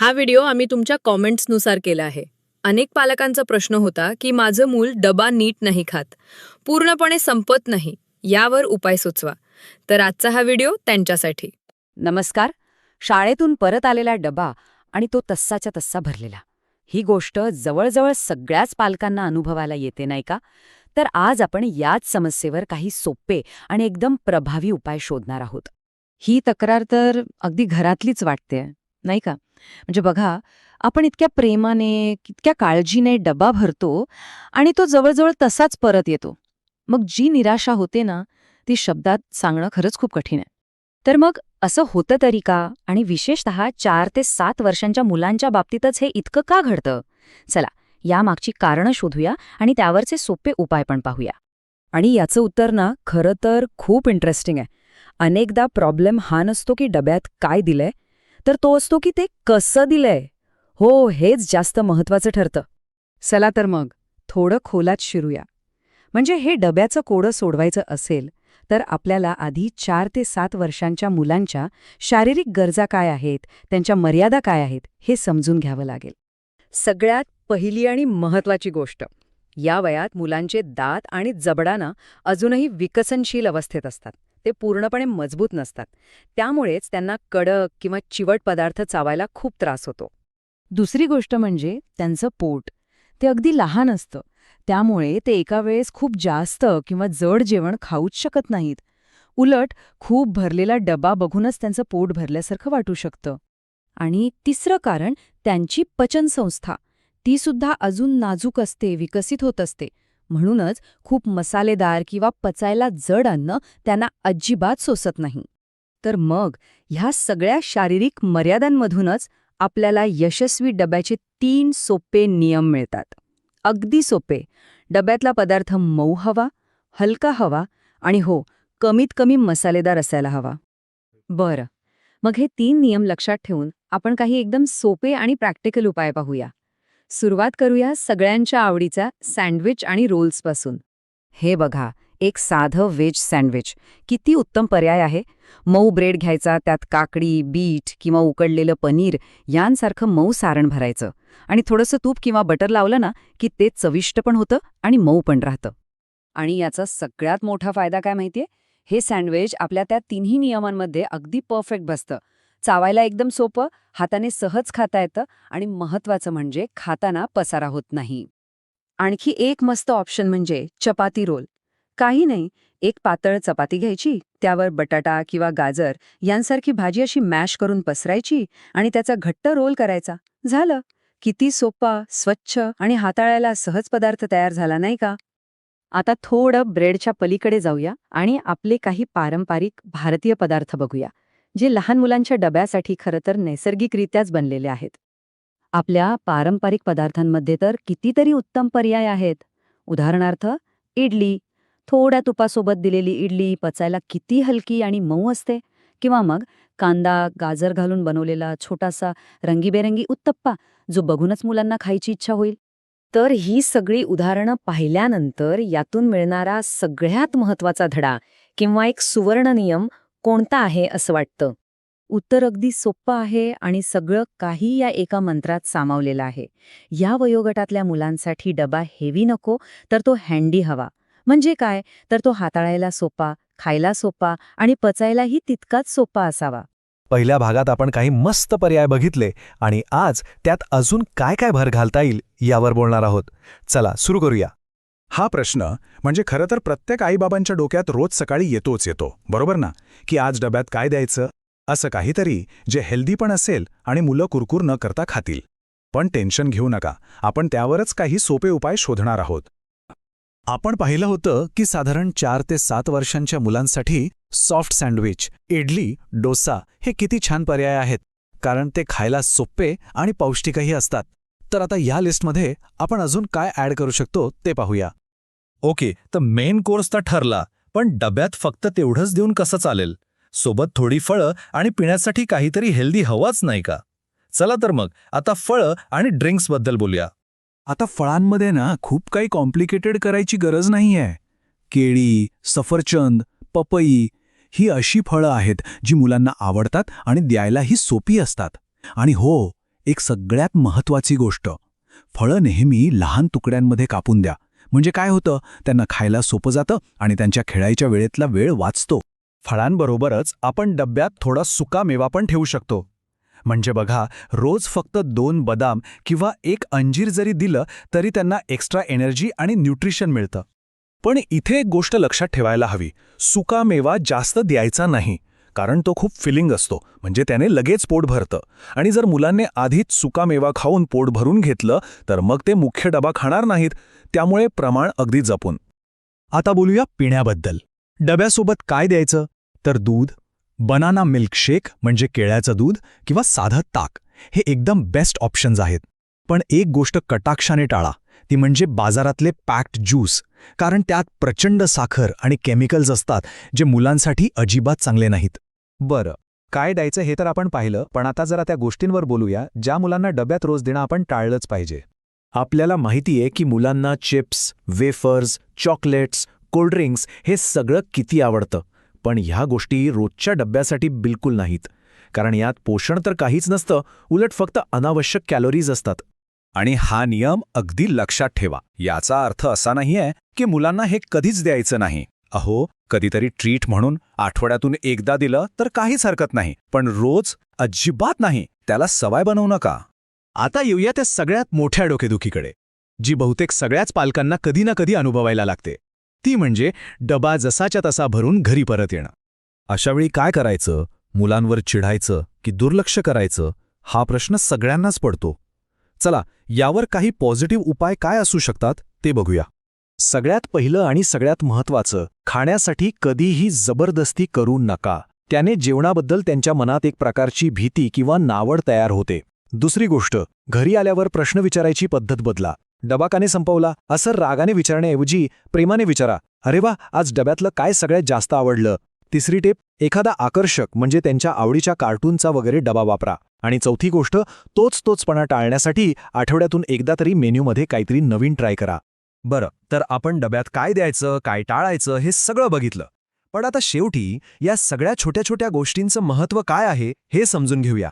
हा व्हिडिओ आम्ही तुमच्या कॉमेंट्सनुसार केला आहे. अनेक पालकांचा प्रश्न होता की माझं मूल डबा नीट नाही खात. पूर्णपणे संपत नाही. यावर उपाय सुचवा. तर आजचा हा व्हिडिओ त्यांच्यासाठी. नमस्कार. शाळेतून परत आलेला डबा आणि तो तस्साच्या तस्सा भरलेला. ही गोष्ट जवळजवळ सगळ्याच पालकांना अनुभवायला येते नाही का? तर आज आपण याच समस्येवर काही सोपे आणि एकदम प्रभावी उपाय शोधणार आहोत. ही तक्रार तर अगदी घरातलीच वाटते नाही का? म्हणजे बघा आपण इतक्या प्रेमाने इतक्या काळजीने डबा भरतो आणि तो जवळजवळ तसाच परत येतो. मग जी निराशा होते ना ती शब्दात सांगणं खरंच खूप कठीण आहे. तर मग असं होतं तरी का? आणि विशेषतः चार ते सात वर्षांच्या मुलांच्या बाबतीतच हे इतकं का घडतं? चला यामागची कारणं शोधूया आणि त्यावरचे सोपे उपाय पण पाहूया. आणि याचं उत्तर ना खरं तर खूप इंटरेस्टिंग आहे. अनेकदा प्रॉब्लेम हा नसतो की डब्यात काय दिलंय तर तो असतो की ते कसं दिलंय? हो हेच जास्त महत्वाचं ठरतं. चला तर मग थोडं खोलात शिरूया. म्हणजे हे डब्याचं कोडं सोडवायचं असेल तर आपल्याला आधी चार ते सात वर्षांच्या मुलांच्या शारीरिक गरजा काय आहेत त्यांच्या मर्यादा काय आहेत हे समजून घ्यावं लागेल. सगळ्यात पहिली आणि महत्वाची गोष्ट या वयात मुलांचे दात आणि जबडाना अजूनही विकसनशील अवस्थेत असतात. ते पूर्णपणे मजबूत नसतात. त्यामुळेच त्यांना कडक किंवा चिवट पदार्थ चावायला खूप त्रास होतो. दुसरी गोष्ट म्हणजे त्यांचं पोट. ते अगदी लहान असतं. त्यामुळे ते एका वेळेस खूप जास्त किंवा जड जेवण खाऊच शकत नाहीत. उलट खूप भरलेला डबा बघूनच त्यांचं पोट भरल्यासारखं वाटू शकतं. आणि तिसरं कारण त्यांची पचनसंस्था. ती सुद्धा अजून नाजूक असते विकसित होत असते. म्हणूनच खूप मसालेदार किंवा पचायला जड अन्न त्यांना अजिबात सोसत नाही. तर मग ह्या सगळ्या शारीरिक मर्यादांमधूनच आपल्याला यशस्वी डब्याचे तीन सोपे नियम मिळतात. अगदी सोपे. डब्यातला पदार्थ मऊ हवा हलका हवा आणि हो कमीत कमी मसालेदार असायला हवा. बरं. मग हे तीन नियम लक्षात ठेवून आपण काही एकदम सोपे आणि प्रॅक्टिकल उपाय पाहूया. सुरुवात करूया सगळ्यांच्या आवडीचा सँडविच आणि रोल्सपासून हे बघा एक साधं व्हेज सँडविच. किती उत्तम पर्याय आहे. मऊ ब्रेड घ्यायचा त्यात काकडी बीट किंवा उकडलेलं पनीर यांसारखं मऊ सारण भरायचं. आणि थोडंसं तूप किंवा बटर लावलं ना की ते चविष्ट पण होतं आणि मऊ पण राहतं. आणि याचा सगळ्यात मोठा फायदा काय माहितीये? हे सँडविच आपल्या त्या तिन्ही नियमांमध्ये अगदी परफेक्ट बसतं. चावायला एकदम सोपं हाताने सहज खाता येतं आणि महत्वाचं म्हणजे खाताना पसारा होत नाही. आणखी एक मस्त ऑप्शन म्हणजे चपाती रोल. काही नाही एक पातळ चपाती घ्यायची त्यावर बटाटा किंवा गाजर यांसारखी भाजी अशी मॅश करून पसरायची आणि त्याचा घट्ट रोल करायचा. झालं. किती सोपा स्वच्छ आणि हाताळायला सहज पदार्थ तयार झाला नाही का? आता थोडं ब्रेडच्या पलीकडे जाऊया आणि आपले काही पारंपरिक भारतीय पदार्थ बघूया. जे लहान मुलांच्या डब्यासाठी खरं तर नैसर्गिकरित्याच बनलेले आहेत. आपल्या पारंपरिक पदार्थांमध्ये तर कितीतरी उत्तम पर्याय आहेत. उदाहरणार्थ इडली. थोड्या तुपासोबत दिलेली इडली पचायला किती हलकी आणि मऊ असते. किंवा मग कांदा गाजर घालून बनवलेला छोटासा रंगीबेरंगी उत्तप्पा जो बघूनच मुलांना खायची इच्छा होईल. तर ही सगळी उदाहरणं पाहिल्यानंतर यातून मिळणारा सगळ्यात महत्त्वाचा धडा किंवा एक सुवर्ण नियम कोणता आहे असं वाटतं? उत्तर अगदी सोप्पं आहे आणि सगळं काही या एका मंत्रात सामावलेलं आहे. या वयोगटातल्या मुलांसाठी डबा हेवी नको तर तो हँडी हवा. म्हणजे काय? तर तो हाताळायला सोपा खायला सोपा आणि पचायलाही तितकाच सोपा असावा. पहिल्या भागात आपण काही मस्त पर्याय बघितले आणि आज त्यात अजून काय काय भर घालता येईल यावर बोलणार आहोत. चला सुरू करूया. हा प्रश्न म्हणजे खरं तर प्रत्येक आईबाबांच्या डोक्यात रोज सकाळी येतोच येतो बरोबर ना? की आज डब्यात काय द्यायचं? असं काहीतरी जे हेल्दी पण असेल आणि मुलं कुरकुर न करता खातील. पण टेन्शन घेऊ नका आपण त्यावरच काही सोपे उपाय शोधणार आहोत. आपण पाहिलं होतं की साधारण चार ते सात वर्षांच्या मुलांसाठी सॉफ्ट सँडविच इडली डोसा हे किती छान पर्याय आहेत. कारण ते खायला सोपे आणि पौष्टिकही असतात. तर आता या लिस्टमध्ये आपण अजून काय ॲड करू शकतो ते पाहूया. ओके तर मेन कोर्स तर ठरला पण डब्यात फक्त तेवढंच देऊन कसं चालेल? सोबत थोडी फळं आणि पिण्यासाठी काहीतरी हेल्दी हवाच नाही का? चला तर मग आता फळं आणि ड्रिंक्सबद्दल बोलूया. आता फळांमध्ये ना खूप काही कॉम्प्लिकेटेड करायची गरज नाहीये. केळी सफरचंद पपई ही अशी फळं आहेत जी मुलांना आवडतात आणि द्यायलाही सोपी असतात. आणि हो एक सगळ्यात महत्वाची गोष्ट फळं नेहमी लहान तुकड्यांमध्ये कापून द्या. म्हणजे काय होतं? त्यांना खायला सोपं जातं आणि त्यांच्या खेळायच्या वेळेतला वेळ वाचतो. फळांबरोबरच आपण डब्यात थोडा सुका मेवा पण ठेवू शकतो. म्हणजे बघा रोज फक्त दोन बदाम किंवा एक अंजीर जरी दिलं तरी त्यांना एक्स्ट्रा एनर्जी आणि न्यूट्रिशन मिळतं. पण इथे एक गोष्ट लक्षात ठेवायला हवी. सुका मेवा जास्त द्यायचा नाही कारण तो खूप फिलिंग असतो. म्हणजे त्याने लगेच पोट भरतं. आणि जर मुलांनी आधीच सुका मेवा खाऊन पोट भरून घेतलं तर मग ते मुख्य डबा खाणार नाहीत. त्यामुळे प्रमाण अगदी जपून. आता बोलूया पिण्याबद्दल. डब्यासोबत काय द्यायचं? तर दूध बनाना मिल्कशेक म्हणजे केळ्याचं दूध किंवा साधं ताक हे एकदम बेस्ट ऑप्शन्स आहेत. पण एक गोष्ट कटाक्षाने टाळा ती म्हणजे बाजारातले पॅक्ड ज्यूस कारण त्यात प्रचंड साखर आणि केमिकल्स असतात जे मुलांसाठी अजिबात चांगले नाहीत. बरं काय द्यायचं हे तर आपण पाहिलं पण आता जरा त्या गोष्टींवर बोलूया ज्या मुलांना डब्यात रोज देणं आपण टाळलंच पाहिजे. आपल्याला माहिती आहे की मुलांना चिप्स वेफर्स चॉकलेट्स कोल्ड्रिंक्स हे सगळं किती आवडतं. पण ह्या गोष्टी रोजच्या डब्यासाठी बिलकुल नाहीत. कारण यात पोषण तर काहीच नसतं उलट फक्त अनावश्यक कॅलोरीज असतात. आणि हा नियम अगदी लक्षात ठेवा. याचा अर्थ असा नाहीये की मुलांना हे कधीच द्यायचं नाही. अहो कधीतरी ट्रीट म्हणून आठवड्यातून एकदा दिलं तर काहीच हरकत नाही. पण रोज अजिबात नाही. त्याला सवाय बनवू नका. आता येऊया त्या सगळ्यात मोठ्या डोकेदुखीकडे जी बहुतेक सगळ्याच पालकांना कधी ना कधी अनुभवायला लागते. ती म्हणजे डबा जसाच्या तसा भरून घरी परत येणं. अशावेळी काय करायचं? मुलांवर चिढायचं की दुर्लक्ष करायचं? हा प्रश्न सगळ्यांनाच पडतो. चला यावर काही पॉझिटिव्ह उपाय काय असू शकतात ते बघूया. सगळ्यात पहिलं आणि सगळ्यात महत्वाचं खाण्यासाठी कधीही जबरदस्ती करू नका. त्याने जेवणाबद्दल त्यांच्या मनात एक प्रकारची भीती किंवा नावड तयार होते. दुसरी गोष्ट घरी आल्यावर प्रश्न विचारायची पद्धत बदला. डबाकाने संपवला असं रागाने विचारण्याऐवजी प्रेमाने विचारा. अरे वा आज डब्यातलं काय सगळ्यात जास्त आवडलं? तिसरी टेप एखादा आकर्षक म्हणजे त्यांच्या आवडीच्या कार्टूनचा वगैरे डबा वापरा. आणि चौथी गोष्ट तोच तोचपणा टाळण्यासाठी आठवड्यातून एकदा तरी मेन्यूमध्ये काहीतरी नवीन ट्राय करा. बरं तर आपण डब्यात काय द्यायचं काय टाळायचं हे सगळं बघितलं. पण आता शेवटी या सगळ्या छोट्या छोट्या गोष्टींचं महत्त्व काय आहे हे समजून घेऊया.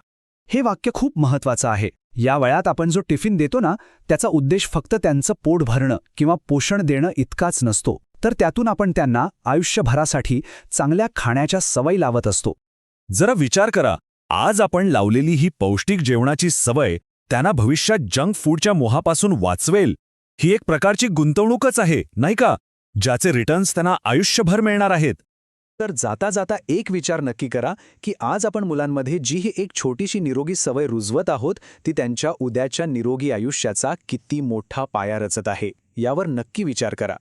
हे वाक्य खूप महत्वाचं आहे. या वयात आपण जो टिफिन देतो ना त्याचा उद्देश फक्त त्यांचं पोट भरणं किंवा पोषण देणं इतकाच नसतो. तर त्यातून आपण त्यांना आयुष्यभरासाठी चांगल्या खाण्याच्या सवयी लावत असतो. जरा विचार करा आज आपण लावलेली ही पौष्टिक जेवणाची सवय त्यांना भविष्यात जंक फूडच्या मोहापासून वाचवेल. ही एक प्रकारची गुंतवणूकच आहे नाही का? ज्याचे रिटर्न्स त्यांना आयुष्यभर मिळणार आहेत. तर जाता जाता एक विचार नक्की करा की आज आपण मुलांमध्ये जी ही एक छोटीशी निरोगी सवय रुजवत आहोत ती त्यांच्या उद्याच्या निरोगी आयुष्याचा किती मोठा पाया रचत आहे यावर नक्की विचार करा.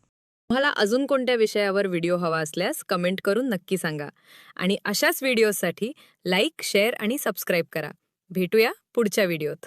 तुम्हाला अजून कोणत्या विषयावर व्हिडिओ हवा असल्यास कमेंट करून नक्की सांगा. आणि अशाच व्हिडिओसाठी लाईक शेअर आणि सबस्क्राईब करा. भेटूया पुढच्या व्हिडिओत.